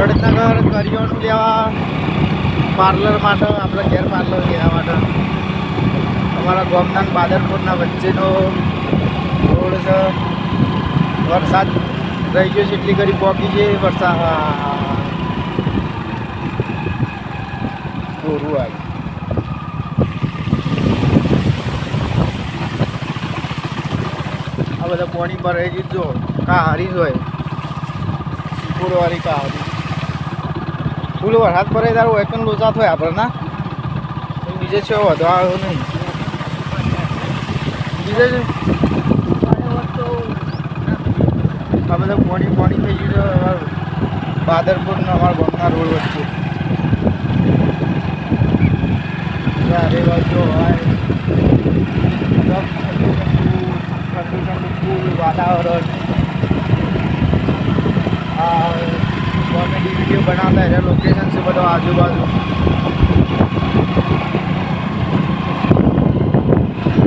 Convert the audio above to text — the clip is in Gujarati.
કરિયાણું લેવા પાર્લર માટે, આપણે ઘેર પાર્લર લેવા માટે. અમારા ગામના બાદરપુરના વચ્ચેનો રોડ છે. વરસાદ રહી ગયો છે, એટલી ઘડી પોકી છે વરસાદ હા આવ્યું આવી આ બધા પોણી પર રહી જો કા હારી જ હોય. ફૂલવાળી કા હારી. ફૂલ વરસાદ પડે તારું એકન લોચા થાય આપણે, ના? બીજે છે વધુ આવ્યો નહીં. બીજે છે? આ બધા પોણી પોણી થઈ ગયું છે બાદરપુરના અમારા ગામના રોડ વચ્ચે. અરે બાજુ હોય. ઠંડુ વાતાવરણ. કોમેડી વીડિયો બનાવતા રહ્યા. લોકેશન છે બધો આજુબાજુ.